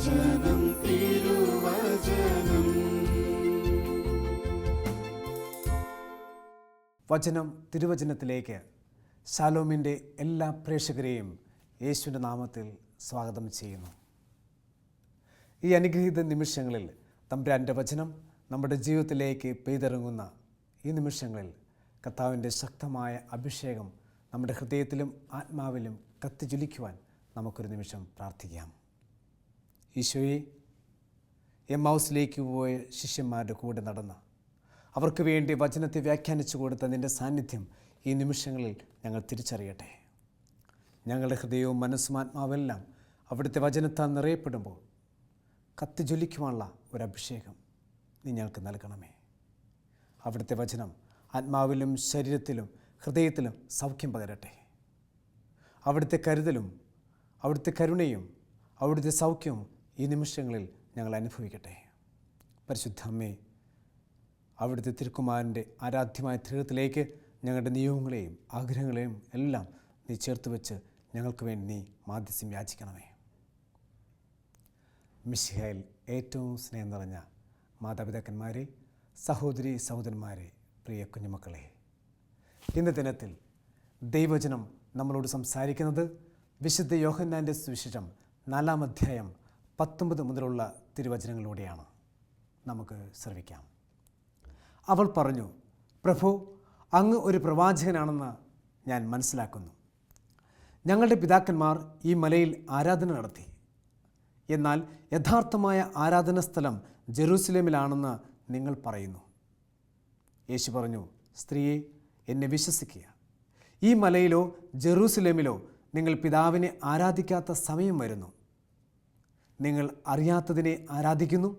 തിരുവചനം. വചനം തിരുവചനത്തിലേക്ക് ശാലോമിന്റെ എല്ലാ പ്രേക്ഷകരെയും യേശുവിന്റെ നാമത്തിൽ സ്വാഗതം ചെയ്യുന്നു. ഈ അനുഗ്രഹീത നിമിഷങ്ങളിൽ തമ്പുരാന്റെ വചനം നമ്മുടെ ജീവിതത്തിലേക്ക് പെയ്തിറങ്ങുന്ന ഈ നിമിഷങ്ങളിൽ കർത്താവിന്റെ ശക്തമായ അഭിഷേകം നമ്മുടെ ഹൃദയത്തിലും ആത്മാവിലും കത്തിജ്വലിക്കുവാൻ നമുക്കൊരു നിമിഷം പ്രാർത്ഥിക്കാം. ഈശോയെ എം ഹൗസിലേക്ക് പോയ ശിഷ്യന്മാരുടെ കൂടെ നടന്ന. അവർക്ക് വേണ്ടി വചനത്തെ വ്യാഖ്യാനിച്ചു കൊടുത്ത നിന്റെ സാന്നിധ്യം ഈ നിമിഷങ്ങളിൽ ഞങ്ങൾ തിരിച്ചറിയട്ടെ. ഞങ്ങളുടെ ഹൃദയവും മനസ്സും ആത്മാവെല്ലാം അവിടുത്തെ വചനത്താൽ നിറയപ്പെടുമ്പോൾ കത്തിജ്വലിക്കുവാനുള്ള ഒരു അഭിഷേകം നീ ഞങ്ങൾക്ക് നൽകണമേ. അവിടുത്തെ വചനം ആത്മാവിലും ശരീരത്തിലും ഹൃദയത്തിലും സൗഖ്യം പകരട്ടെ. അവിടുത്തെ കരുതലും അവിടുത്തെ കരുണയും അവിടുത്തെ സൗഖ്യവും ഈ നിമിഷങ്ങളിൽ ഞങ്ങൾ അനുഭവിക്കട്ടെ. പരിശുദ്ധ അമ്മേ അവിടുത്തെ തിരുക്കുമാരന്റെ ആരാധ്യമായ തീരത്തിലേക്ക് ഞങ്ങളുടെ നിയോഗങ്ങളെയും ആഗ്രഹങ്ങളെയും എല്ലാം നീ ചേർത്ത് വെച്ച് ഞങ്ങൾക്ക് വേണ്ടി നീ മാധ്യസ്യം യാചിക്കണമേ. മിഷിഹയിൽ ഏറ്റവും സ്നേഹം നിറഞ്ഞ മാതാപിതാക്കന്മാരെ സഹോദരി സഹോദരന്മാരെ പ്രിയ കുഞ്ഞുമക്കളെ ഇന്ന് ദിനത്തിൽ ദൈവചനം നമ്മളോട് സംസാരിക്കുന്നത് വിശുദ്ധ യോഹന്നാന്റെ സുവിശേഷം നാലാം അധ്യായം പത്തൊമ്പത് മുതലുള്ള തിരുവചനങ്ങളിലൂടെയാണ് നമുക്ക് ശ്രവിക്കാം. അവൾ പറഞ്ഞു പ്രഭു അങ്ങ് ഒരു പ്രവാചകനാണെന്ന് ഞാൻ മനസ്സിലാക്കുന്നു. ഞങ്ങളുടെ പിതാക്കന്മാർ ഈ മലയിൽ ആരാധന നടത്തി. എന്നാൽ യഥാർത്ഥമായ ആരാധന സ്ഥലം ജെറൂസലേമിലാണെന്ന് നിങ്ങൾ പറയുന്നു. യേശു പറഞ്ഞു സ്ത്രീയെ എന്നെ വിശ്വസിക്കുക. ഈ മലയിലോ ജെറൂസലേമിലോ നിങ്ങൾ പിതാവിനെ ആരാധിക്കാത്ത സമയം വരുന്നു. നിങ്ങൾ അറിയാത്തതിനെ ആരാധിക്കുന്നു?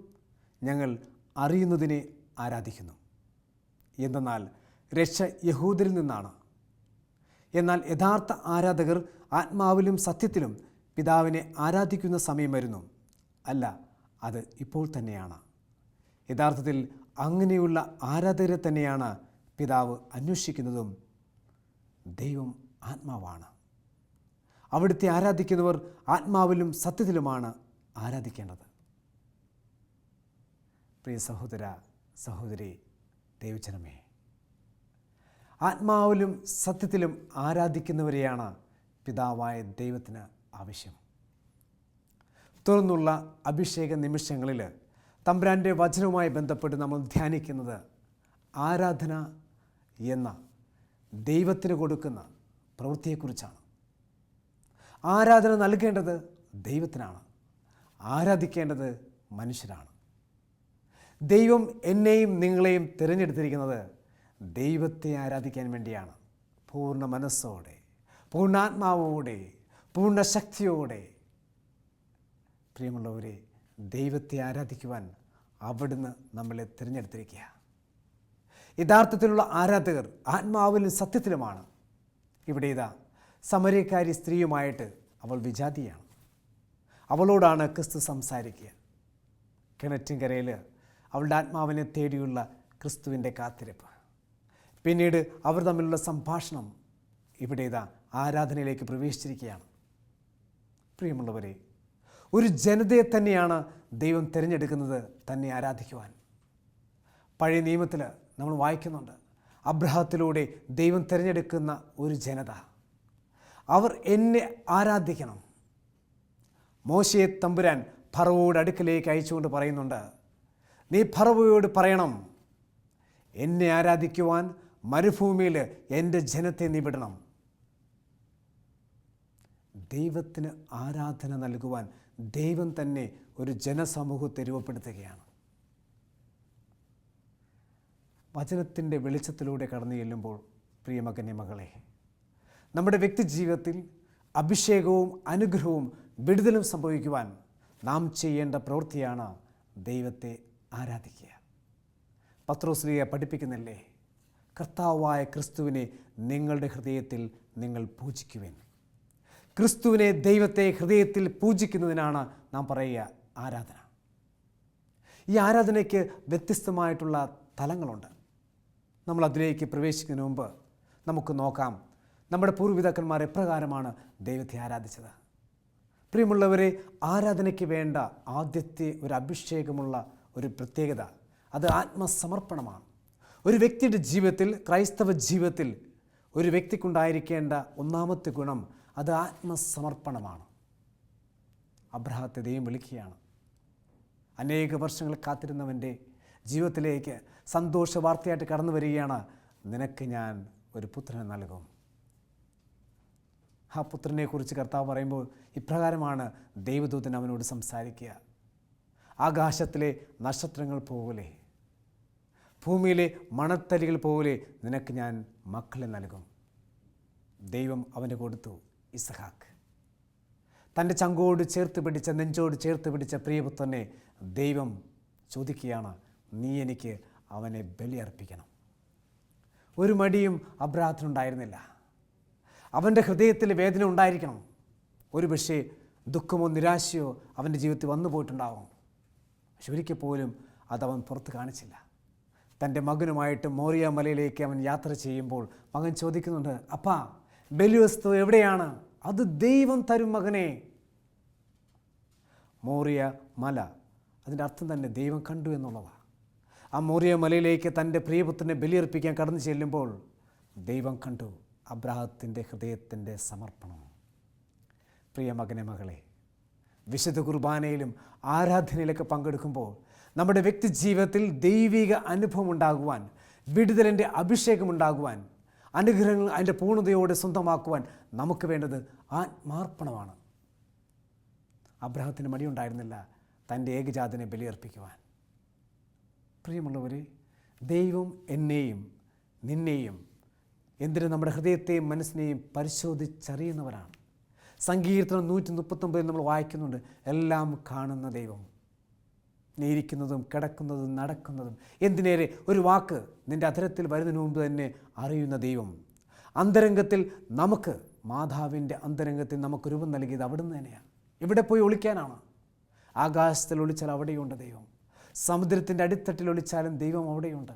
ഞങ്ങൾ അറിയുന്നതിനെ ആരാധിക്കുന്നു. എന്തെന്നാൽ രക്ഷ യഹൂദരിൽ നിന്നാണ്. എന്നാൽ യഥാർത്ഥ ആരാധകർ ആത്മാവിലും സത്യത്തിലും പിതാവിനെ ആരാധിക്കുന്ന സമയം വരുന്നു. അല്ല അത് ഇപ്പോൾ തന്നെയാണ്. യഥാർത്ഥത്തിൽ അങ്ങനെയുള്ള ആരാധകരെ തന്നെയാണ് പിതാവ് അന്വേഷിക്കുന്നതും ദൈവം ആത്മാവാണ്. അവിടുത്തെ ആരാധിക്കുന്നവർ ആത്മാവിലും സത്യത്തിലുമാണ്. ആരാധിക്കേണ്ടത്? പ്രിയ സഹോദര സഹോദരി ദൈവജനമേ. ആത്മാവിലും സത്യത്തിലും ആരാധിക്കുന്നവരെയാണ് പിതാവായ ദൈവത്തിന് ആവശ്യം. തുറന്നുള്ള അഭിഷേക നിമിഷങ്ങളിൽ തമ്പ്രാന്റെ വചനവുമായി ബന്ധപ്പെട്ട് നമ്മൾ ധ്യാനിക്കുന്നത് ആരാധന എന്ന ദൈവത്തിന് കൊടുക്കുന്ന പ്രവൃത്തിയെക്കുറിച്ചാണ്. ആരാധന നൽകേണ്ടത് ദൈവത്തിനാണ്. ആരാധിക്കേണ്ടത് മനുഷ്യരാണ്. ദൈവം എന്നെയും നിങ്ങളെയും തിരഞ്ഞെടുത്തിരിക്കുന്നത് ദൈവത്തെ ആരാധിക്കാൻ വേണ്ടിയാണ്. പൂർണ മനസ്സോടെ പൂർണാത്മാവോടെ പൂർണ ശക്തിയോടെ പ്രിയമുള്ളവരെ ദൈവത്തെ ആരാധിക്കുവാൻ അവിടുന്ന് നമ്മളെ തിരഞ്ഞെടുത്തിരിക്കുക. യഥാർത്ഥത്തിലുള്ള ആരാധകർ ആത്മാവിലും സത്യത്തിലുമാണ്. ഇവിടെ ഇതാ സമരക്കാരി സ്ത്രീയുമായിട്ട് അവൾ വിജാതിയാണ്. അവളോടാണ് ക്രിസ്തു സംസാരിക്കുക. കിണറ്റിൻകരയിൽ അവളുടെ ആത്മാവിനെ തേടിയുള്ള ക്രിസ്തുവിന്റെ കാത്തിരിപ്പ്. പിന്നീട് അവർ തമ്മിലുള്ള സംഭാഷണം ഇവിടെ ഇതാ ആരാധനയിലേക്ക് പ്രവേശിച്ചിരിക്കുകയാണ്. പ്രിയമുള്ളവരെ ഒരു ജനതയെ തന്നെയാണ് ദൈവം തിരഞ്ഞെടുക്കുന്നത് തന്നെ ആരാധിക്കുവാൻ. പഴയ നിയമത്തിൽ നമ്മൾ വായിക്കുന്നുണ്ട് അബ്രഹത്തിലൂടെ ദൈവം തിരഞ്ഞെടുക്കുന്ന ഒരു ജനത. അവർ എന്നെ ആരാധിക്കണം. മോശയെ തമ്പുരാൻ ഫറവോട് അടുക്കലേക്ക് അയച്ചുകൊണ്ട് പറയുന്നുണ്ട് നീ ഫറവോയോട് പറയണം. എന്നെ ആരാധിക്കുവാൻ മരുഭൂമിയിൽ എന്റെ ജനത്തെ നീ വിടണം. ദൈവത്തിന് ആരാധന നൽകുവാൻ ദൈവം തന്നെ ഒരു ജനസമൂഹത്തെ രൂപപ്പെടുത്തുകയാണ്. വചനത്തിന്റെ വെളിച്ചത്തിലൂടെ കടന്നു ചെല്ലുമ്പോൾ പ്രിയമകന്യ മകളെ നമ്മുടെ വ്യക്തിജീവിതത്തിൽ അഭിഷേകവും അനുഗ്രഹവും വിടുതലും സംഭവിക്കുവാൻ നാം ചെയ്യേണ്ട പ്രവൃത്തിയാണ് ദൈവത്തെ ആരാധിക്കുക. പത്രോസ്ലിയെ പഠിപ്പിക്കുന്നില്ലേ? കർത്താവായ ക്രിസ്തുവിനെ നിങ്ങളുടെ ഹൃദയത്തിൽ നിങ്ങൾ പൂജിക്കുവിൻ. ക്രിസ്തുവിനെ ദൈവത്തെ ഹൃദയത്തിൽ പൂജിക്കുന്നതിനാണ് നാം പറയുക ആരാധന. ഈ ആരാധനയ്ക്ക് വ്യത്യസ്തമായിട്ടുള്ള തലങ്ങളുണ്ട്. നമ്മൾ അതിലേക്ക് പ്രവേശിക്കുന്നതിന് മുമ്പ് നമുക്ക് നോക്കാം നമ്മുടെ പൂർവപിതാക്കന്മാർ എപ്രകാരമാണ് ദൈവത്തെ ആരാധിച്ചത്. പ്രിയമുള്ളവരെ ആരാധനയ്ക്ക് വേണ്ട ആദ്യത്തെ ഒരു അഭിഷേകമുള്ള ഒരു പ്രത്യേകത അത് ആത്മസമർപ്പണമാണ്. ഒരു വ്യക്തിയുടെ ജീവിതത്തിൽ ക്രൈസ്തവ ജീവിതത്തിൽ ഒരു വ്യക്തിക്കുണ്ടായിരിക്കേണ്ട ഒന്നാമത്തെ ഗുണം അത് ആത്മസമർപ്പണമാണ്. അബ്രഹത്തെ ദൈവം വിളിക്കുകയാണ്. അനേക വർഷങ്ങൾ കാത്തിരുന്നവന്റെ ജീവിതത്തിലേക്ക് സന്തോഷ വാർത്തയായിട്ട് കടന്നു വരികയാണ്. നിനക്ക് ഞാൻ ഒരു പുത്രനെ നൽകും. ആ പുത്രനെക്കുറിച്ച് കർത്താവ് പറയുമ്പോൾ ഇപ്രകാരമാണ് ദൈവദൂതൻ അവനോട് സംസാരിക്കുക. ആകാശത്തിലെ നക്ഷത്രങ്ങൾ പോലെ ഭൂമിയിലെ മണത്തലികൾ പോലെ നിനക്ക് ഞാൻ മക്കളെ നൽകും. ദൈവം അവന് കൊടുത്തു ഇസഹാക്ക്. തന്റെ ചങ്കോട് ചേർത്ത് പിടിച്ച നെഞ്ചോട് ചേർത്ത് പിടിച്ച പ്രിയപുത്രനെ ദൈവം ചോദിക്കുകയാണ് നീ എനിക്ക് അവനെ ബലിയർപ്പിക്കണം. ഒരു മടിയും അബ്രാഹത്തിനുണ്ടായിരുന്നില്ല അവന്റെ ഹൃദയത്തിൽ വേദന ഉണ്ടായിരിക്കണം. ഒരു പക്ഷേ ദുഃഖമോ നിരാശയോ അവന്റെ ജീവിതത്തിൽ വന്നു പോയിട്ടുണ്ടാവും. പക്ഷെ ഒരിക്കൽ പോലും അതവൻ പുറത്ത് കാണിച്ചില്ല. തന്റെ മകനുമായിട്ട് മോറിയ മലയിലേക്ക് അവൻ യാത്ര ചെയ്യുമ്പോൾ മകൻ ചോദിക്കുന്നുണ്ട് അപ്പാ ബലിവസ്തു എവിടെയാണ്? അത് ദൈവം തരും മകനെ. മോറിയ മല അതിന്റെ അർത്ഥം തന്നെ ദൈവം കണ്ടു എന്നുള്ളതാണ് ആ മോറിയ മലയിലേക്ക് തന്റെ പ്രിയപുത്രനെ ബലിയർപ്പിക്കാൻ കടന്നു ചെല്ലുമ്പോൾ ദൈവം കണ്ടു. അബ്രാഹത്തിന്റെ ഹൃദയത്തിന്റെ സമർപ്പണം. പ്രിയ മകനെ മകളെ വിശുദ്ധ കുർബാനയിലും ആരാധനയിലൊക്കെ പങ്കെടുക്കുമ്പോൾ നമ്മുടെ വ്യക്തി ജീവിതത്തിൽ ദൈവിക അനുഭവം ഉണ്ടാകുവാൻ വിടുതലിന്റെ അഭിഷേകം ഉണ്ടാകുവാൻ അനുഗ്രഹങ്ങൾ അതിന്റെ പൂർണതയോടെ സ്വന്തമാക്കുവാൻ നമുക്ക് വേണ്ടത് ആത്മാർപ്പണമാണ്. അബ്രഹത്തിന് മടിയുണ്ടായിരുന്നില്ല തന്റെ ഏകജാതനെ ബലിയർപ്പിക്കുവാൻ. പ്രിയമുള്ളവരെ ദൈവം എന്നെയും നിന്നെയും എന്തിന് നമ്മുടെ ഹൃദയത്തെയും മനസ്സിനെയും പരിശോധിച്ചറിയുന്നവരാണ്. സങ്കീർത്തനം നൂറ്റി മുപ്പത്തൊമ്പതിൽ നമ്മൾ വായിക്കുന്നുണ്ട് എല്ലാം കാണുന്ന ദൈവം. നീ ഇരിക്കുന്നതും കിടക്കുന്നതും നടക്കുന്നതും. എന്തിനേറെ ഒരു വാക്ക് നിന്റെ അധരത്തിൽ വരുന്നതിന് മുമ്പ് തന്നെ അറിയുന്ന ദൈവം. അന്തരംഗത്തിൽ നമുക്ക് മാതാവിന്റെ അന്തരംഗത്തിൽ നമുക്ക് രൂപം നൽകിയത് അവിടുന്ന് തന്നെയാണ്. ഇവിടെ പോയി ഒളിക്കാനാണ്? ആകാശത്തിൽ ഒളിച്ചാൽ അവിടെയുണ്ട് ദൈവം. സമുദ്രത്തിന്റെ അടിത്തട്ടിൽ ഒളിച്ചാലും ദൈവം അവിടെയുണ്ട്.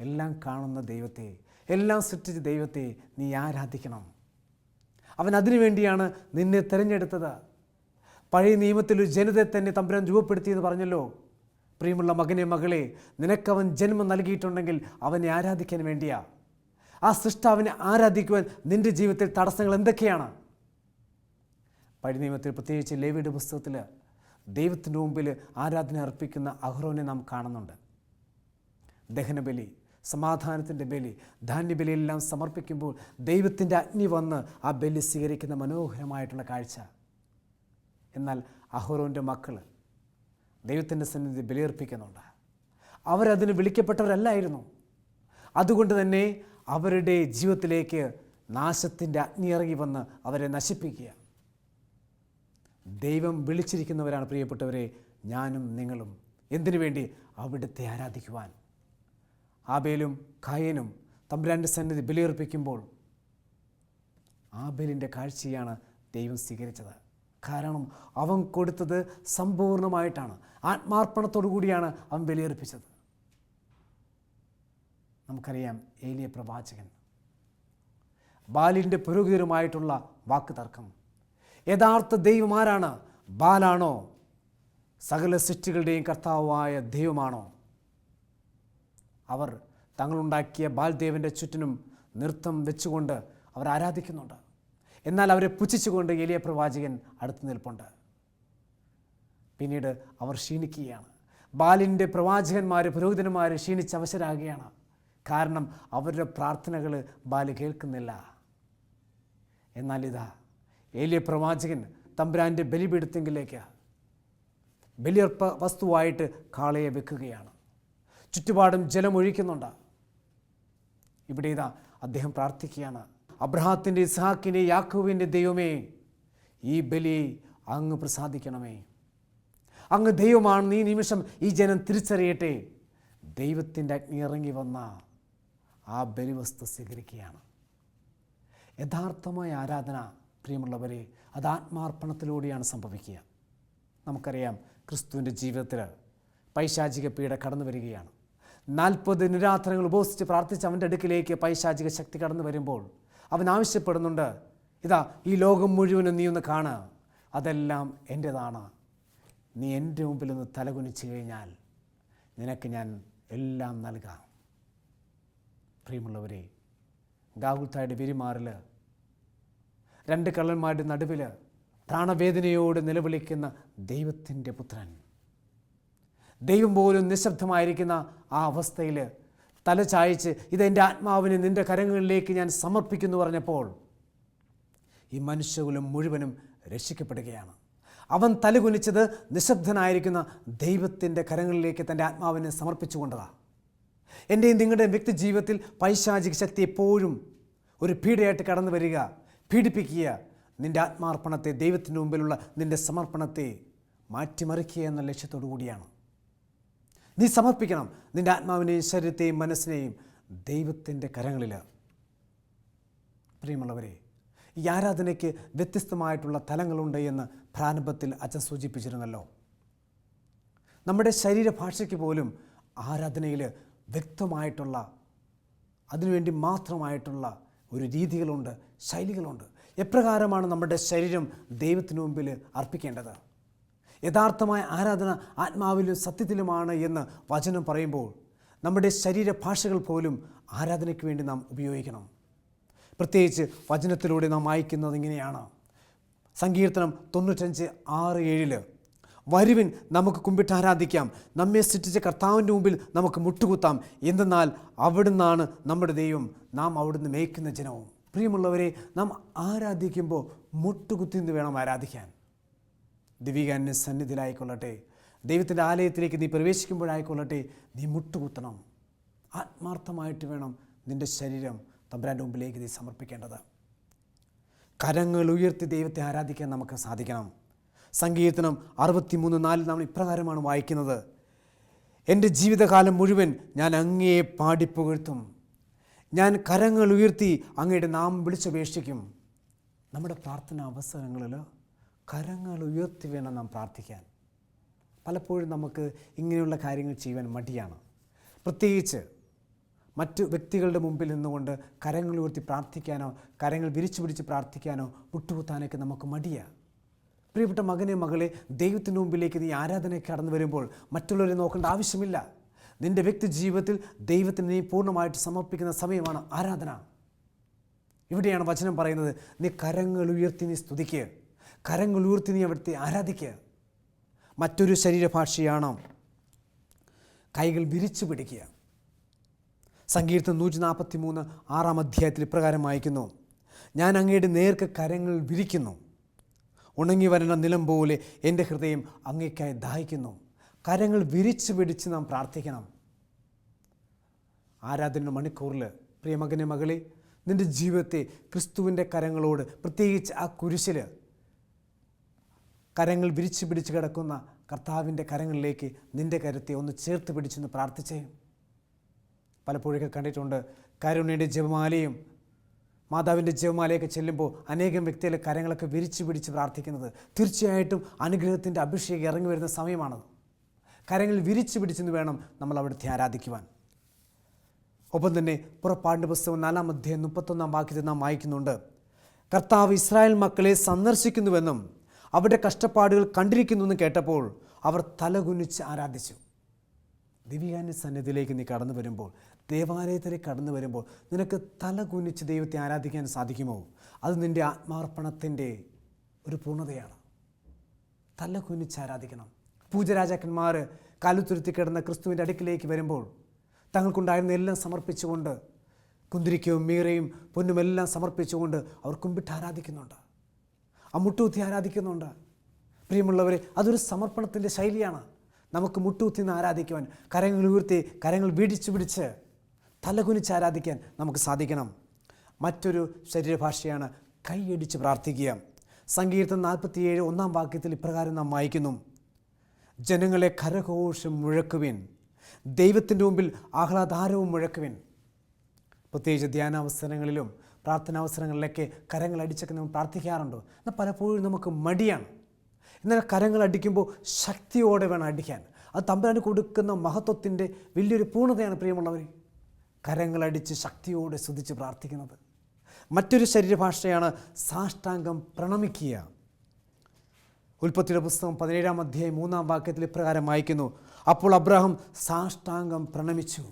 എല്ലാം കാണുന്ന ദൈവത്തെ എല്ലാം സൃഷ്ടിച്ച ദൈവത്തെ നീ ആരാധിക്കണം. അവൻ അതിനു വേണ്ടിയാണ് നിന്നെ തിരഞ്ഞെടുത്തത്. പഴയ നിയമത്തിൽ ഒരു ജനതയെ തന്നെ തമ്പുരാൻ രൂപപ്പെടുത്തിയെന്ന് പറഞ്ഞല്ലോ. പ്രിയമുള്ള മകനെ മകളെ നിനക്കവൻ ജന്മം നൽകിയിട്ടുണ്ടെങ്കിൽ അവനെ ആരാധിക്കാൻ വേണ്ടിയാ. ആ സൃഷ്ടാവിനെ ആരാധിക്കുവാൻ നിന്റെ ജീവിതത്തിൽ തടസ്സങ്ങൾ എന്തൊക്കെയാണ്? പഴയ നിയമത്തിൽ പ്രത്യേകിച്ച് ലേവിയുടെ പുസ്തകത്തിൽ ദൈവത്തിന്റെ മുമ്പിൽ ആരാധന അർപ്പിക്കുന്ന അഹ്റോനെ നാം കാണുന്നുണ്ട്. ദഹനബലി സമാധാനത്തിന്റെ ബലി ധാന്യബലി എല്ലാം സമർപ്പിക്കുമ്പോൾ ദൈവത്തിന്റെ അഗ്നി വന്ന് ആ ബലി സ്വീകരിക്കുന്ന മനോഹരമായിട്ടുള്ള കാഴ്ച. എന്നാൽ അഹോറോന്റെ മക്കൾ ദൈവത്തിന്റെ സന്നിധി ബലിയർപ്പിക്കുന്നുണ്ട്. അവരതിന് വിളിക്കപ്പെട്ടവരല്ലായിരുന്നു. അതുകൊണ്ട് തന്നെ അവരുടെ ജീവിതത്തിലേക്ക് നാശത്തിന്റെ അഗ്നി ഇറങ്ങി വന്ന് അവരെ നശിപ്പിക്കുക. ദൈവം വിളിച്ചിരിക്കുന്നവരാണ് പ്രിയപ്പെട്ടവരെ ഞാനും നിങ്ങളും. എന്തിനു വേണ്ടി? അവിടുത്തെ ആരാധിക്കുവാൻ. ആബേലും കായനും തമ്പുരാന്റെ സന്നിധി ബലിയർപ്പിക്കുമ്പോൾ ആബേലിന്റെ കാഴ്ചയാണ് ദൈവം സ്വീകരിച്ചത്. കാരണം അവൻ കൊടുത്തത് സമ്പൂർണമായിട്ടാണ് ആത്മാർപ്പണത്തോടു കൂടിയാണ് അവൻ ബലിയർപ്പിച്ചത്. നമുക്കറിയാം ഏലിയ പ്രവാചകൻ. ബാലിന്റെ പുരോഹിതരുമായിട്ടുള്ള വാക്ക് തർക്കം യഥാർത്ഥ ദൈവമാരാണ് ബാലാണോ? സകല സൃഷ്ടികളുടെയും കർത്താവായ ദൈവമാണോ? അവർ തങ്ങളുണ്ടാക്കിയ ബാൽദേവന്റെ ചുറ്റിനും നൃത്തം വെച്ചുകൊണ്ട് അവർ ആരാധിക്കുന്നുണ്ട്. എന്നാൽ അവരെ പുച്ഛിച്ചുകൊണ്ട് എലിയ പ്രവാചകൻ അടുത്ത് നിൽപ്പുണ്ട്. പിന്നീട് അവർ ക്ഷീണിക്കുകയാണ്. ബാലിന്റെ പ്രവാചകന്മാർ പുരോഹിതന്മാർ ക്ഷീണിച്ച് അവശരാകുകയാണ് കാരണം അവരുടെ പ്രാർത്ഥനകൾ ബാൽ കേൾക്കുന്നില്ല. എന്നാൽ ഇതാ ഏലിയ പ്രവാചകൻ തമ്പുരാന്റെ ബലിപീഠത്തെങ്കിലേക്ക് ബലിയർപ്പ വസ്തുവായിട്ട് കാളയെ വെക്കുകയാണ്. ചുറ്റുപാടും ജലമൊഴിക്കുന്നുണ്ട്. ഇവിടെ ഇതാ അദ്ദേഹം പ്രാർത്ഥിക്കുകയാണ്. അബ്രഹാത്തിന്റെ ഇസ്ഹാക്കിന്റെ യാക്കുവിന്റെ ദൈവമേ ഈ ബലി അങ്ങ് പ്രസാദിക്കണമേ. അങ്ങ് ദൈവമാണ് നീ നിമിഷം ഈ ജനം തിരിച്ചറിയട്ടെ. ദൈവത്തിന്റെ അഗ്നി ഇറങ്ങി വന്ന ആ ബലിവസ്തു സ്വീകരിക്കുകയാണ്. യഥാർത്ഥമായ ആരാധന പ്രിയമുള്ളവരെ അത് ആത്മാർപ്പണത്തിലൂടെയാണ് സംഭവിക്കുക. നമുക്കറിയാം ക്രിസ്തുവിന്റെ ജീവിതത്തിൽ പൈശാചിക പീഡ കടന്നു വരികയാണ് നാൽപ്പത് നിരാധനങ്ങൾ ഉപസിച്ച് പ്രാർത്ഥിച്ച് അവന്റെ അടുക്കിലേക്ക് പൈശാചിക ശക്തി കടന്നു വരുമ്പോൾ അവൻ ആവശ്യപ്പെടുന്നുണ്ട് ഇതാ ഈ ലോകം മുഴുവനും നീ ഒന്ന് കാണുക. അതെല്ലാം എന്റേതാണ്. നീ എന്റെ മുമ്പിൽ ഒന്ന് തലകുനിച്ച് കഴിഞ്ഞാൽ നിനക്ക് ഞാൻ എല്ലാം നൽകാം. പ്രിയമുള്ളവരെ ഗാഗുൽത്തായുടെ വിരിമാറിൽ രണ്ട് കള്ളന്മാരുടെ നടുവിൽ പ്രാണവേദനയോട് നിലവിളിക്കുന്ന ദൈവത്തിന്റെ പുത്രൻ ദൈവം പോലും നിശബ്ദമായിരിക്കുന്ന ആ അവസ്ഥയിൽ തല ചായച്ച് ഇതെന്റെ ആത്മാവിനെ നിന്റെ കരങ്ങളിലേക്ക് ഞാൻ സമർപ്പിക്കുന്നു പറഞ്ഞപ്പോൾ ഈ മനുഷ്യകുലം മുഴുവനും രക്ഷിക്കപ്പെടുകയാണ്. അവൻ തലകുനിച്ചത് നിശബ്ദനായിരിക്കുന്ന ദൈവത്തിന്റെ കരങ്ങളിലേക്ക് തന്റെ ആത്മാവിനെ സമർപ്പിച്ചുകൊണ്ടതാണ് എന്റെയും നിങ്ങളുടെയും വ്യക്തി ജീവിതത്തിൽ പൈശാചിക ശക്തി എപ്പോഴും ഒരു പീഡയായിട്ട് കടന്നു വരിക പീഡിപ്പിക്കുക നിന്റെ ആത്മാർപ്പണത്തെ ദൈവത്തിന്റെ മുമ്പിലുള്ള നിന്റെ സമർപ്പണത്തെ മാറ്റിമറിക്കുക എന്ന ലക്ഷ്യത്തോടു കൂടിയാണ്. നീ സമർപ്പിക്കണം. നിന്റെ ആത്മാവിനെയും ശരീരത്തെയും മനസ്സിനെയും ദൈവത്തിന്റെ കരങ്ങളിൽ പ്രിയമുള്ളവരെ ഈ ആരാധനയ്ക്ക് വ്യത്യസ്തമായിട്ടുള്ള തലങ്ങളുണ്ട് എന്ന് പ്രാരംഭത്തിൽ അച്ഛൻ സൂചിപ്പിച്ചിരുന്നല്ലോ. നമ്മുടെ ശരീരഭാഷയ്ക്ക് പോലും ആരാധനയിൽ വ്യക്തമായിട്ടുള്ള അതിനുവേണ്ടി മാത്രമായിട്ടുള്ള ഒരു രീതികളുണ്ട് ശൈലികളുണ്ട്. എപ്രകാരമാണ് നമ്മുടെ ശരീരം ദൈവത്തിനു മുമ്പിൽ അർപ്പിക്കേണ്ടത്? യഥാർത്ഥമായ ആരാധന ആത്മാവിലും സത്യത്തിലുമാണ് എന്ന് വചനം പറയുമ്പോൾ നമ്മുടെ ശരീരഭാഷകൾ പോലും ആരാധനയ്ക്ക് വേണ്ടി നാം ഉപയോഗിക്കണം. പ്രത്യേകിച്ച് വചനത്തിലൂടെ നാം വായിക്കുന്നത് ഇങ്ങനെയാണ്. സങ്കീർത്തനം തൊണ്ണൂറ്റഞ്ച് ആറ് ഏഴിൽ വരുവിൻ നമുക്ക് കുമ്പിട്ട് ആരാധിക്കാം നമ്മെ സൃഷ്ടിച്ച കർത്താവിന്റെ മുമ്പിൽ നമുക്ക് മുട്ടുകുത്താം. എന്തെന്നാൽ അവിടുന്നാണ് നമ്മുടെ ദൈവം നാം അവിടുന്ന് മേയ്ക്കുന്ന ജനവും. പ്രിയമുള്ളവരെ നാം ആരാധിക്കുമ്പോൾ മുട്ടുകുത്തി നിന്ന് വേണം ആരാധിക്കാൻ. ദിവികാരന്റെ സന്നിധിയിലായിക്കൊള്ളട്ടെ. ദൈവത്തിന്റെ ആലയത്തിലേക്ക് നീ പ്രവേശിക്കുമ്പോഴായിക്കൊള്ളട്ടെ. നീ മുട്ടുകുത്തണം. ആത്മാർത്ഥമായിട്ട് വേണം നിന്റെ ശരീരം തമ്പുരാന്റെ മുമ്പിലേക്ക് നീ സമർപ്പിക്കേണ്ടത്. കരങ്ങൾ ഉയർത്തി ദൈവത്തെ ആരാധിക്കാൻ നമുക്ക് സാധിക്കണം. സങ്കീർത്തനം അറുപത്തിമൂന്ന് നാലിൽ നമ്മൾ ഇപ്രകാരമാണ് വായിക്കുന്നത്. എന്റെ ജീവിതകാലം മുഴുവൻ ഞാൻ അങ്ങയെ പാടിപ്പുകഴ്ത്തും. ഞാൻ കരങ്ങൾ ഉയർത്തി അങ്ങയുടെ നാം വിളിച്ചപേക്ഷിക്കും. നമ്മുടെ പ്രാർത്ഥന അവസരങ്ങളിൽ കരങ്ങൾ ഉയർത്തി വേണം നാം പ്രാർത്ഥിക്കാൻ. പലപ്പോഴും നമുക്ക് ഇങ്ങനെയുള്ള കാര്യങ്ങൾ ചെയ്യുവാൻ മടിയാണ്. പ്രത്യേകിച്ച് മറ്റു വ്യക്തികളുടെ മുമ്പിൽ നിന്നുകൊണ്ട് കരങ്ങൾ ഉയർത്തി പ്രാർത്ഥിക്കാനോ കരങ്ങൾ വിരിച്ചു പിടിച്ച് പ്രാർത്ഥിക്കാനോ മുട്ടുകുത്താനൊക്കെ നമുക്ക് മടിയാണ് പ്രിയപ്പെട്ട മകനെ മകളെ ദൈവത്തിന്റെ മുമ്പിലേക്ക് നീ ആരാധന കടന്നു വരുമ്പോൾ മറ്റുള്ളവരെ നോക്കേണ്ട ആവശ്യമില്ല. നിന്റെ വ്യക്തി ജീവിതത്തിൽ ദൈവത്തിന് നീ പൂർണമായിട്ട് സമർപ്പിക്കുന്ന സമയമാണ് ആരാധന. ഇവിടെയാണ് വചനം പറയുന്നത് നീ കരങ്ങൾ ഉയർത്തി നീ സ്തുതിക്കുക കരങ്ങൾ ഉയർത്തി നീ അവിടുത്തെ ആരാധിക്കുക. മറ്റൊരു ശരീരഭാഷയാണ് കൈകൾ വിരിച്ചു പിടിക്കുക. സംഗീതം നൂറ്റി നാൽപ്പത്തി മൂന്ന് ആറാം അധ്യായത്തിൽ ഇപ്രകാരം വായിക്കുന്നു. ഞാൻ അങ്ങയുടെ നേർക്ക് കരങ്ങൾ വിരിക്കുന്നു. ഉണങ്ങി വരണ നിലം പോലെ എന്റെ ഹൃദയം അങ്ങേക്കായി ദാഹിക്കുന്നു. കരങ്ങൾ വിരിച്ചു പിടിച്ച് നാം പ്രാർത്ഥിക്കണം. ആരാധന മണിക്കൂറിൽ പ്രിയമകനെ മകളെ നിന്റെ ജീവിതത്തെ ക്രിസ്തുവിന്റെ കരങ്ങളോട് പ്രത്യേകിച്ച് ആ കുരിശിൽ കരങ്ങൾ വിരിച്ചു പിടിച്ച് കിടക്കുന്ന കർത്താവിന്റെ കരങ്ങളിലേക്ക് നിന്റെ കരുത്തെ ഒന്ന് ചേർത്ത് പിടിച്ചെന്ന് പ്രാർത്ഥിച്ചേ. പലപ്പോഴൊക്കെ കണ്ടിട്ടുണ്ട് കരുണയുടെ ജപമാലയും മാതാവിന്റെ ജപമാലയൊക്കെ ചെല്ലുമ്പോൾ അനേകം വ്യക്തികളെ കരങ്ങളൊക്കെ വിരിച്ചു പിടിച്ച് പ്രാർത്ഥിക്കുന്നത് തീർച്ചയായിട്ടും അനുഗ്രഹത്തിന്റെ അഭിഷേകം ഇറങ്ങി വരുന്ന സമയമാണത്. കരങ്ങൾ വിരിച്ചു പിടിച്ചെന്ന് വേണം നമ്മൾ അവിടുത്തെ ആരാധിക്കുവാൻ. ഒപ്പം തന്നെ പുറപ്പാടിന്റെ പുസ്തകം നാലാം അധ്യായം മുപ്പത്തൊന്നാം വാക്യത്തിൽ നാം വായിക്കുന്നുണ്ട് കർത്താവ് ഇസ്രായേൽ മക്കളെ സന്ദർശിക്കുന്നുവെന്നും അവരുടെ കഷ്ടപ്പാടുകൾ കണ്ടിരിക്കുന്നുവെന്ന് കേട്ടപ്പോൾ അവർ തലകുനിച്ച് ആരാധിച്ചു. ദിവ്യാന്യ സന്നിധിയിലേക്ക് നീ കടന്നു വരുമ്പോൾ ദേവാലയത്തിലേക്ക് കടന്നു വരുമ്പോൾ നിനക്ക് തലകുനിച്ച് ദൈവത്തെ ആരാധിക്കാൻ സാധിക്കുമോ? അത് നിന്റെ ആത്മാർപ്പണത്തിന്റെ ഒരു പൂർണതയാണ്. തലകുനിച്ച് ആരാധിക്കണം. പൂജരാജാക്കന്മാർ കാലുത്തുരുത്തി കിടന്ന ക്രിസ്തുവിന്റെ അടുക്കിലേക്ക് വരുമ്പോൾ തങ്ങൾക്കുണ്ടായിരുന്ന എല്ലാം സമർപ്പിച്ചുകൊണ്ട് കുന്തിരിക്കവും മീറയും പൊന്നുമെല്ലാം സമർപ്പിച്ചുകൊണ്ട് അവർ കുമ്പിട്ട് ആരാധിക്കുന്നുണ്ട്. ആ മുട്ടുകുത്തി ആരാധിക്കുന്നുണ്ട്? പ്രിയമുള്ളവരെ അതൊരു സമർപ്പണത്തിന്റെ ശൈലിയാണ്. നമുക്ക് മുട്ടുകുത്തി നിന്ന് ആരാധിക്കുവാൻ കരങ്ങൾ ഉയർത്തി കരങ്ങൾ വീടിച്ചു പിടിച്ച് തലകുനിച്ച് ആരാധിക്കാൻ നമുക്ക് സാധിക്കണം. മറ്റൊരു ശരീരഭാഷയാണ് കൈയടിച്ച് പ്രാർത്ഥിക്കുക. സങ്കീർത്തം നാൽപ്പത്തിയേഴ് ഒന്നാം വാക്യത്തിൽ ഇപ്രകാരം നാം വായിക്കുന്നു. ജനങ്ങളെ കരഘോഷം മുഴക്കുവിൻ. ദൈവത്തിന്റെ മുമ്പിൽ ആഹ്ലാദാരവും മുഴക്കുവിൻ. പ്രത്യേകിച്ച് ധ്യാനാവസരങ്ങളിലും പ്രാർത്ഥനാവസരങ്ങളിലൊക്കെ കരങ്ങൾ അടിച്ചൊക്കെ നമ്മൾ പ്രാർത്ഥിക്കാറുണ്ടോ. എന്നാൽ പലപ്പോഴും നമുക്ക് മടിയാണ്. എന്നാൽ കരങ്ങൾ അടിക്കുമ്പോൾ ശക്തിയോടെ വേണം അടിക്കാൻ. അത് തമ്പുരാന് കൊടുക്കുന്ന മഹത്വത്തിന്റെ വലിയൊരു പൂർണതയാണ് പ്രിയമുള്ളവർ കരങ്ങളടിച്ച് ശക്തിയോടെ സ്തുതിച്ച് പ്രാർത്ഥിക്കുന്നത്. മറ്റൊരു ശരീരഭാഷയാണ് സാഷ്ടാംഗം പ്രണമിക്കുക. ഉൽപ്പത്തിയുടെ പുസ്തകം പതിനേഴാം അധ്യായം മൂന്നാം വാക്യത്തിൽ ഇപ്രകാരം വായിക്കുന്നു. അപ്പോൾ അബ്രഹാം സാഷ്ടാംഗം പ്രണമിച്ചു.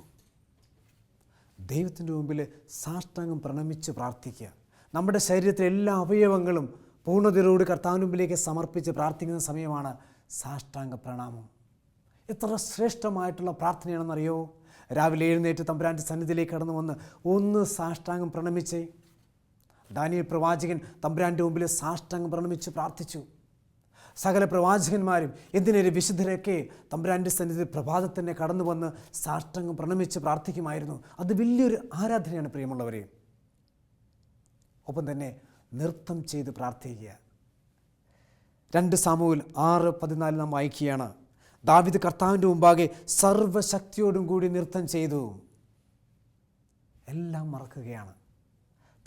ദൈവത്തിന്റെ മുമ്പിൽ സാഷ്ടാംഗം പ്രണമിച്ച് പ്രാർത്ഥിക്കുക. നമ്മുടെ ശരീരത്തിലെ എല്ലാ അവയവങ്ങളും പൂർണതയോട് കർത്താവിന് മുമ്പിലേക്ക് സമർപ്പിച്ച് പ്രാർത്ഥിക്കുന്ന സമയമാണ് സാഷ്ടാംഗ പ്രണാമം. എത്ര ശ്രേഷ്ഠമായിട്ടുള്ള പ്രാർത്ഥനയാണെന്നറിയോ? രാവിലെ എഴുന്നേറ്റ് തമ്പുരാന്റെ സന്നിധിയിലേക്ക് കടന്നു വന്ന് ഒന്ന് സാഷ്ടാംഗം പ്രണമിച്ചേ. ഡാനിയൽ പ്രവാചകൻ തമ്പുരാന്റെ മുമ്പിൽ സാഷ്ടാംഗം പ്രണമിച്ച് പ്രാർത്ഥിച്ചു. സകല പ്രവാചകന്മാരും എന്തിനേറെ വിശുദ്ധരൊക്കെ തമ്പുരാന്റെ സന്നിധി പ്രഭാതത്തിനെ കടന്നു വന്ന് സാഷ്ടംഗം പ്രണമിച്ച് പ്രാർത്ഥിക്കുമായിരുന്നു. അത് വലിയൊരു ആരാധനയാണ് പ്രിയമുള്ളവരെ. ഒപ്പം തന്നെ നൃത്തം ചെയ്ത് പ്രാർത്ഥിക്കുക. രണ്ട് സാമൂഹിൽ ആറ് പതിനാല് നാം വായിക്കുകയാണ്. ദാവിദ് കർത്താവിന്റെ മുമ്പാകെ സർവശക്തിയോടും കൂടി നൃത്തം ചെയ്തു. എല്ലാം മറക്കുകയാണ്.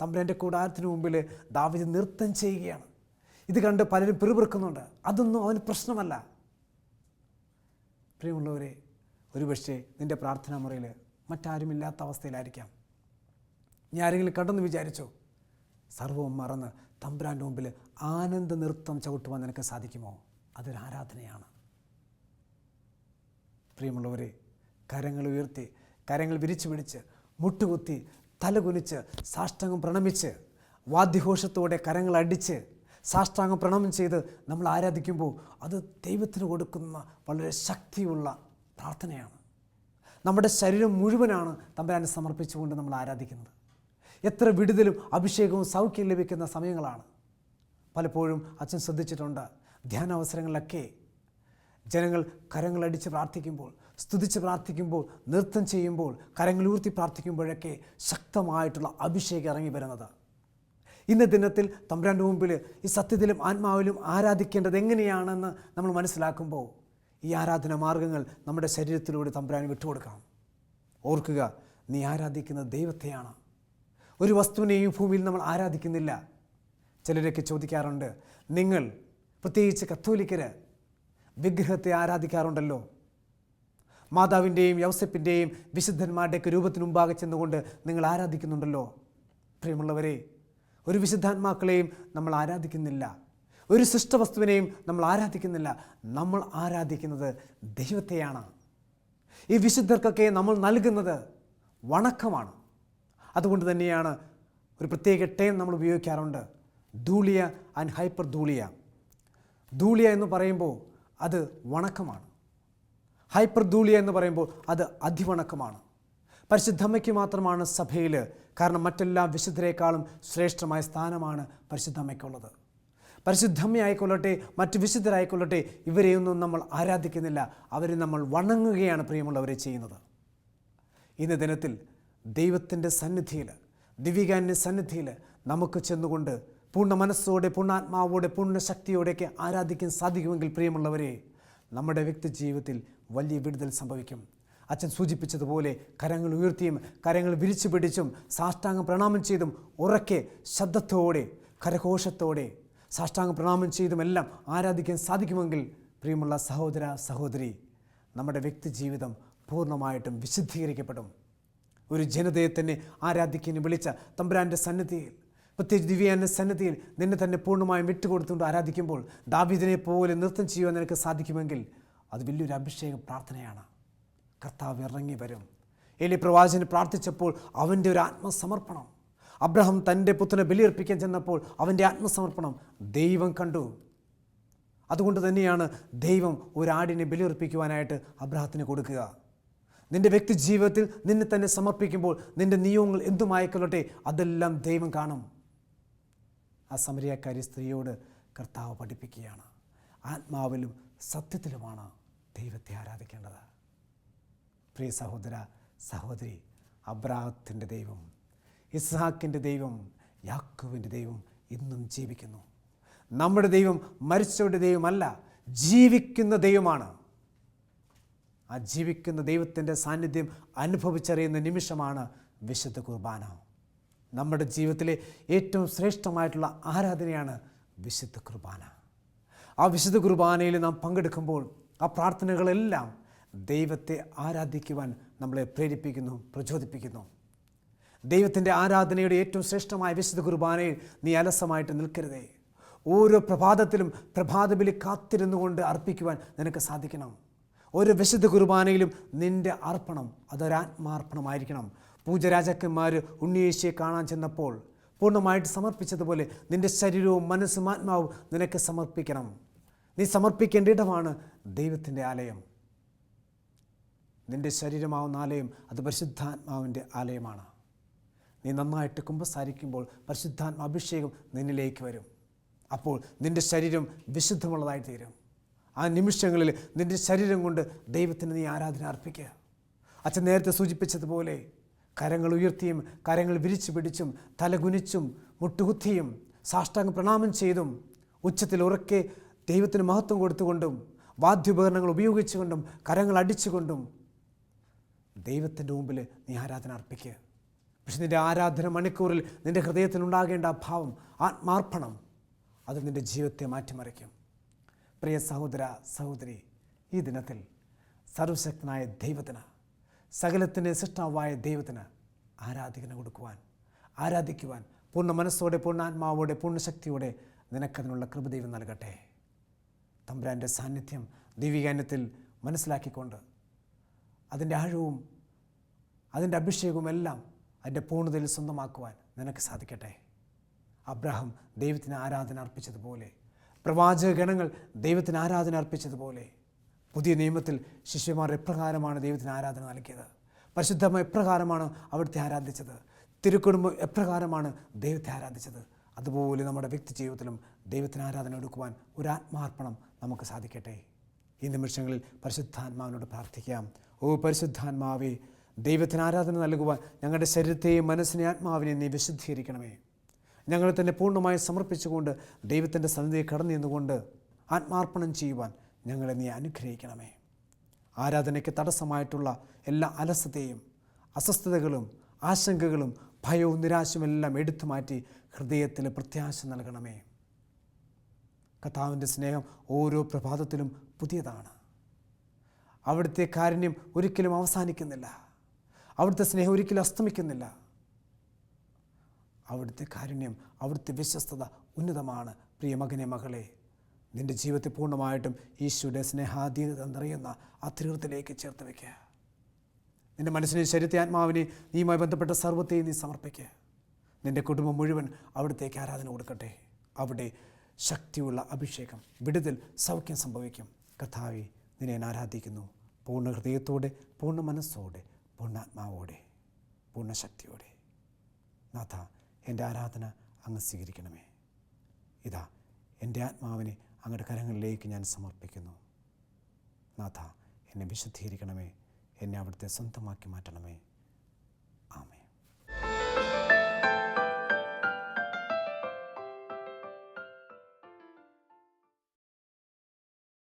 തമ്പുരാന്റെ കൂടാരത്തിന് മുമ്പിൽ ദാവിദ് നൃത്തം ചെയ്യുകയാണ്. ഇത് കണ്ട് പലരും പിറുപിറുക്കുന്നുണ്ട്. അതൊന്നും അവന് പ്രശ്നമല്ല. പ്രിയമുള്ളവരെ ഒരുപക്ഷെ നിന്റെ പ്രാർത്ഥനാ മുറിയിൽ മറ്റാരുമില്ലാത്ത അവസ്ഥയിലായിരിക്കാം. നീ ആരെങ്കിലും കണ്ടെന്ന് വിചാരിച്ചോ? സർവവും മറന്ന് തമ്പുരാന്റെ മുമ്പിൽ ആനന്ദ നൃത്തം ചവിട്ടുവാൻ നിനക്ക് സാധിക്കുമോ? അതൊരു ആരാധനയാണ്. പ്രിയമുള്ളവരെ കരങ്ങൾ ഉയർത്തി കരങ്ങൾ വിരിച്ചു പിടിച്ച് മുട്ടുകുത്തി തലകുനിച്ച് സാഷ്ടങ്ങം പ്രണമിച്ച് വാദ്യഘോഷത്തോടെ കരങ്ങൾ അടിച്ച് സാഷ്ടാംഗം പ്രണമം ചെയ്ത് നമ്മൾ ആരാധിക്കുമ്പോൾ അത് ദൈവത്തിന് കൊടുക്കുന്ന വളരെ ശക്തിയുള്ള പ്രാർത്ഥനയാണ്. നമ്മുടെ ശരീരം മുഴുവനാണ് തമ്പുരാനെ സമർപ്പിച്ചുകൊണ്ട് നമ്മൾ ആരാധിക്കുന്നത്. എത്ര വിടുതലും അഭിഷേകവും സൗഖ്യം ലഭിക്കുന്ന സമയങ്ങളാണ്. പലപ്പോഴും അച്ഛൻ ശ്രദ്ധിച്ചിട്ടുണ്ട് ധ്യാനാവസരങ്ങളിലൊക്കെ ജനങ്ങൾ കരങ്ങളടിച്ച് പ്രാർത്ഥിക്കുമ്പോൾ സ്തുതിച്ച് പ്രാർത്ഥിക്കുമ്പോൾ നൃത്തം ചെയ്യുമ്പോൾ കരങ്ങളൂർത്തി പ്രാർത്ഥിക്കുമ്പോഴൊക്കെ ശക്തമായിട്ടുള്ള അഭിഷേകം ഇറങ്ങി വരുന്നത്. ഇന്ന ദിനത്തിൽ തമ്പുരാന്റെ മുമ്പിൽ ഈ സത്യത്തിലും ആത്മാവിലും ആരാധിക്കേണ്ടത് എങ്ങനെയാണെന്ന് നമ്മൾ മനസ്സിലാക്കുമ്പോൾ ഈ ആരാധന മാർഗങ്ങൾ നമ്മുടെ ശരീരത്തിലൂടെ തമ്പുരാൻ വിട്ടുകൊടുക്കണം. ഓർക്കുക നീ ആരാധിക്കുന്ന ദൈവത്തെയാണ്. ഒരു വസ്തുവിനെയും ഭൂമിയിൽ നമ്മൾ ആരാധിക്കുന്നില്ല. ചിലരൊക്കെ ചോദിക്കാറുണ്ട് നിങ്ങൾ പ്രത്യേകിച്ച് കത്തോലിക്കര് വിഗ്രഹത്തെ ആരാധിക്കാറുണ്ടല്ലോ? മാതാവിന്റെയും യൗസപ്പിന്റെയും വിശുദ്ധന്മാരുടെയൊക്കെ രൂപത്തിനുമ്പാകെ ചെന്നുകൊണ്ട് നിങ്ങൾ ആരാധിക്കുന്നുണ്ടല്ലോ? പ്രിയമുള്ളവരെ ഒരു വിശുദ്ധാത്മാക്കളെയും നമ്മൾ ആരാധിക്കുന്നില്ല. ഒരു സൃഷ്ടവസ്തുവിനെയും നമ്മൾ ആരാധിക്കുന്നില്ല. നമ്മൾ ആരാധിക്കുന്നത് ദൈവത്തെയാണ്. ഈ വിശുദ്ധർക്കൊക്കെ നമ്മൾ നൽകുന്നത് വണക്കമാണ്. അതുകൊണ്ട് തന്നെയാണ് ഒരു പ്രത്യേക ടേം നമ്മൾ ഉപയോഗിക്കാറുണ്ട്. ധൂളിയ ആൻഡ് ഹൈപ്പർ ധൂളിയ. ധൂളിയ എന്ന് പറയുമ്പോൾ അത് വണക്കമാണ്. ഹൈപ്പർ ധൂളിയ എന്ന് പറയുമ്പോൾ അത് അതിവണക്കമാണ്. പരിശുദ്ധമ്മയ്ക്ക് മാത്രമാണ് സഭയിൽ കാരണം മറ്റെല്ലാ വിശുദ്ധരെക്കാളും ശ്രേഷ്ഠമായ സ്ഥാനമാണ് പരിശുദ്ധമ്മയ്ക്കുള്ളത്. പരിശുദ്ധമ്മയായിക്കൊള്ളട്ടെ മറ്റ് വിശുദ്ധരായിക്കൊള്ളട്ടെ ഇവരെയൊന്നും നമ്മൾ ആരാധിക്കുന്നില്ല. അവരെ നമ്മൾ വണങ്ങുകയാണ് പ്രിയമുള്ളവരെ ചെയ്യുന്നത്. ഇന്ന് ദിനത്തിൽ ദൈവത്തിന്റെ സന്നിധിയിൽ ദിവികാന്റെ സന്നിധിയിൽ നമുക്ക് ചെന്നുകൊണ്ട് പൂർണ മനസ്സോടെ പൂർണാത്മാവോടെ പൂർണ ശക്തിയോടെയൊക്കെ ആരാധിക്കാൻ സാധിക്കുമെങ്കിൽ പ്രിയമുള്ളവരെ നമ്മുടെ വ്യക്തി ജീവിതത്തിൽ വലിയ വിടുതൽ സംഭവിക്കും. അച്ഛൻ സൂചിപ്പിച്ചതുപോലെ കരങ്ങൾ ഉയർത്തിയും കരങ്ങൾ വിരിച്ചു പിടിച്ചും സാഷ്ടാംഗം പ്രണാമം ചെയ്തും ഉറക്കെ ശബ്ദത്തോടെ കരഘോഷത്തോടെ സാഷ്ടാംഗം പ്രണാമം ചെയ്തുമെല്ലാം ആരാധിക്കാൻ സാധിക്കുമെങ്കിൽ പ്രിയമുള്ള സഹോദര സഹോദരി നമ്മുടെ വ്യക്തി ജീവിതം പൂർണമായിട്ടും വിശുദ്ധീകരിക്കപ്പെടും. ഒരു ജനതയെ തന്നെ ആരാധിക്കാൻ വിളിച്ച തമ്പുരാന്റെ സന്നിധിയിൽ പ്രത്യേകിച്ച് ദിവ്യാന്റെ സന്നിധിയിൽ നിന്നെ തന്നെ പൂർണമായും വിട്ടുകൊടുത്തുകൊണ്ട് ആരാധിക്കുമ്പോൾ ദാവീദിനെ പോലെ നൃത്തം ചെയ്യുവാൻ നിനക്ക് സാധിക്കുമെങ്കിൽ അത് വലിയൊരു അഭിഷേക പ്രാർത്ഥനയാണ്. കർത്താവ് ഇറങ്ങി വരും. എലി പ്രവാചകന് പ്രാർത്ഥിച്ചപ്പോൾ അവന്റെ ഒരു ആത്മസമർപ്പണം. അബ്രഹാം തന്റെ പുത്രനെ ബലിയർപ്പിക്കാൻ ചെന്നപ്പോൾ അവന്റെ ആത്മസമർപ്പണം ദൈവം കണ്ടു. അതുകൊണ്ട് തന്നെയാണ് ദൈവം ഒരാടിനെ ബലിയർപ്പിക്കുവാനായിട്ട് അബ്രഹത്തിന് കൊടുക്കുക. നിന്റെ വ്യക്തി ജീവിതത്തിൽ നിന്നെ തന്നെ സമർപ്പിക്കുമ്പോൾ നിന്റെ നിയമങ്ങൾ എന്തുമായിക്കൊള്ളട്ടെ അതെല്ലാം ദൈവം കാണും. ആ സമരിയാക്കാരി സ്ത്രീയോട് കർത്താവ് പഠിപ്പിക്കുകയാണ്. ആത്മാവിലും സത്യത്തിലുമാണ് ദൈവത്തെ ആരാധിക്കേണ്ടത്. പ്രിയ സഹോദര സഹോദരി അബ്രാഹത്തിന്റെ ദൈവം ഇസ്ഹാക്കിന്റെ ദൈവം യാക്കുവിന്റെ ദൈവം ഇന്നും ജീവിക്കുന്നു. നമ്മുടെ ദൈവം മരിച്ചവരുടെ ദൈവമല്ല ജീവിക്കുന്ന ദൈവമാണ്. ആ ജീവിക്കുന്ന ദൈവത്തിന്റെ സാന്നിധ്യം അനുഭവിച്ചറിയുന്ന നിമിഷമാണ് വിശുദ്ധ കുർബാന. നമ്മുടെ ജീവിതത്തിലെ ഏറ്റവും ശ്രേഷ്ഠമായിട്ടുള്ള ആരാധനയാണ് വിശുദ്ധ കുർബാന. ആ വിശുദ്ധ കുർബാനയിൽ നാം പങ്കെടുക്കുമ്പോൾ ആ പ്രാർത്ഥനകളെല്ലാം ദൈവത്തെ ആരാധിക്കുവാൻ നമ്മളെ പ്രേരിപ്പിക്കുന്നു പ്രചോദിപ്പിക്കുന്നു. ദൈവത്തിന്റെ ആരാധനയുടെ ഏറ്റവും ശ്രേഷ്ഠമായ വിശുദ്ധ കുർബാനയിൽ നീ അലസമായിട്ട് നിൽക്കരുതേ. ഓരോ പ്രഭാതത്തിലും പ്രഭാതബലി കാത്തിരുന്നുകൊണ്ട് അർപ്പിക്കുവാൻ നിനക്ക് സാധിക്കണം. ഓരോ വിശുദ്ധ കുർബാനയിലും നിന്റെ അർപ്പണം അതൊരാത്മാർപ്പണമായിരിക്കണം. പൂജരാജാക്കന്മാർ ഉണ്ണിയേശിയെ കാണാൻ ചെന്നപ്പോൾ പൂർണമായിട്ട് സമർപ്പിച്ചതുപോലെ നിന്റെ ശരീരവും മനസ്സും ആത്മാവും നിനക്ക് സമർപ്പിക്കണം. നീ സമർപ്പിക്കേണ്ട ഇടമാണ് ദൈവത്തിന്റെ ആലയം. നിന്റെ ശരീരമാവുന്ന ആലയം അത് പരിശുദ്ധാത്മാവിന്റെ ആലയമാണ്. നീ നന്നായിട്ട് കുമ്പസാരിക്കുമ്പോൾ പരിശുദ്ധാത്മ അഭിഷേകം നിന്നിലേക്ക് വരും. അപ്പോൾ നിന്റെ ശരീരം വിശുദ്ധമുള്ളതായി തീരും. ആ നിമിഷങ്ങളിൽ നിന്റെ ശരീരം കൊണ്ട് ദൈവത്തിന് നീ ആരാധന അർപ്പിക്കുക. അച്ഛൻ നേരത്തെ സൂചിപ്പിച്ചതുപോലെ കരങ്ങൾ ഉയർത്തിയും കരങ്ങൾ വിരിച്ചു പിടിച്ചും തലകുനിച്ചും മുട്ടുകുത്തിയും സാഷ്ടാംഗ പ്രണാമം ചെയ്തും ഉച്ചത്തിൽ ഉറക്കെ ദൈവത്തിന് മഹത്വം കൊടുത്തുകൊണ്ടും വാദ്യോപകരണങ്ങൾ ഉപയോഗിച്ചുകൊണ്ടും കരങ്ങൾ അടിച്ചുകൊണ്ടും ദൈവത്തിന്റെ മുമ്പിൽ നീ ആരാധന അർപ്പിക്കുക. പക്ഷെ നിന്റെ ആരാധന മണിക്കൂറിൽ നിന്റെ ഹൃദയത്തിലുണ്ടാകേണ്ട ആ ഭാവം ആത്മാർപ്പണം അത് നിന്റെ ജീവിതത്തെ മാറ്റിമറിക്കും. പ്രിയ സഹോദര സഹോദരി ഈ ദിനത്തിൽ സർവശക്തനായ ദൈവത്തിന് സകലത്തിന്റെ സൃഷ്ടാവായ ദൈവത്തിന് ആരാധകനെ കൊടുക്കുവാൻ ആരാധിക്കുവാൻ പൂർണ മനസ്സോടെ പൂർണ പൂർണാത്മാവോടെ പൂർണശക്തിയോടെ നിനക്കതിനുള്ള കൃപ ദൈവം നൽകട്ടെ. തമ്പുരാന്റെ സാന്നിധ്യം ദൈവികാന്യത്തിൽ മനസ്സിലാക്കിക്കൊണ്ട് അതിന്റെ ആഴവും അതിന്റെ അഭിഷേകവും എല്ലാം അതിന്റെ പൂർണതയിൽ സ്വന്തമാക്കുവാൻ നിനക്ക് സാധിക്കട്ടെ. അബ്രഹാം ദൈവത്തിന് ആരാധന അർപ്പിച്ചതുപോലെ പ്രവാചക ഗണങ്ങൾ ദൈവത്തിന് ആരാധന അർപ്പിച്ചതുപോലെ പുതിയ നിയമത്തിൽ ശിഷ്യന്മാർ എപ്രകാരമാണ് ദൈവത്തിന് ആരാധന നൽകിയത്? പരിശുദ്ധമ എപ്രകാരമാണ് അവിടുത്തെ ആരാധിച്ചത്? തിരുക്കുടുംബം എപ്രകാരമാണ് ദൈവത്തെ ആരാധിച്ചത്? അതുപോലെ നമ്മുടെ വ്യക്തി ജീവിതത്തിലും ദൈവത്തിന് ആരാധന എടുക്കുവാൻ ഒരു ആത്മാർപ്പണം നമുക്ക് സാധിക്കട്ടെ. ഈ നിമിഷങ്ങളിൽ പരിശുദ്ധാത്മാവിനോട് പ്രാർത്ഥിക്കാം. ഓ പരിശുദ്ധാത്മാവേ ദൈവത്തിന് ആരാധന നൽകുവാൻ ഞങ്ങളുടെ ശരീരത്തെയും മനസ്സിനെ ആത്മാവിനെ നീ വിശുദ്ധീകരിക്കണമേ. ഞങ്ങൾ തന്നെ പൂർണമായി സമർപ്പിച്ചുകൊണ്ട് ദൈവത്തിന്റെ സന്നിധിയെ കടന്നു നിന്നുകൊണ്ട് ആത്മാർപ്പണം ചെയ്യുവാൻ ഞങ്ങളെ നീ അനുഗ്രഹിക്കണമേ. ആരാധനയ്ക്ക് തടസ്സമായിട്ടുള്ള എല്ലാ അലസതയും അസ്വസ്ഥതകളും ആശങ്കകളും ഭയവും നിരാശയും എല്ലാം എടുത്തു മാറ്റി ഹൃദയത്തിൽ പ്രത്യാശ നൽകണമേ. കഥാവിന്റെ സ്നേഹം ഓരോ പ്രഭാതത്തിലും പുതിയതാണ്. അവിടുത്തെ കാരുണ്യം ഒരിക്കലും അവസാനിക്കുന്നില്ല. അവിടുത്തെ സ്നേഹം ഒരിക്കലും അസ്തമിക്കുന്നില്ല. അവിടുത്തെ കാരുണ്യം അവിടുത്തെ വിശ്വസ്തത ഉന്നതമാണ്. പ്രിയ മകനെ മകളെ നിന്റെ ജീവിതത്തിൽ പൂർണമായിട്ടും ഈശോയുടെ സ്നേഹാതീതത നിറയുന്ന ആ തീർത്ഥത്തിലേക്ക് ചേർത്ത് വയ്ക്കുക നിന്റെ മനസ്സിനെ ശരീരത്തെ ആത്മാവിനെ നീയുമായി ബന്ധപ്പെട്ട സർവത്തെയും നീ സമർപ്പിക്കുക. നിന്റെ കുടുംബം മുഴുവൻ അവിടത്തേക്ക് ആരാധന കൊടുക്കട്ടെ. അവിടെ ശക്തിയുള്ള അഭിഷേകം വിടുതൽ സൗഖ്യം സംഭവിക്കും. കഥാവി നിന്നെ ഞാൻ ആരാധിക്കുന്നു. പൂർണ ഹൃദയത്തോടെ പൂർണ മനസ്സോടെ പൂർണാത്മാവോടെ പൂർണ ശക്തിയോടെ. നാഥ എന്റെ ആരാധന അങ്ങ് സ്വീകരിക്കണമേ. ഇതാ എന്റെ ആത്മാവിനെ അങ്ങയുടെ കരങ്ങളിലേക്ക് ഞാൻ സമർപ്പിക്കുന്നു. നാഥ എന്നെ വിശുദ്ധീകരിക്കണമേ. എന്നെ അവിടുത്തെ സ്വന്തമാക്കി മാറ്റണമേ.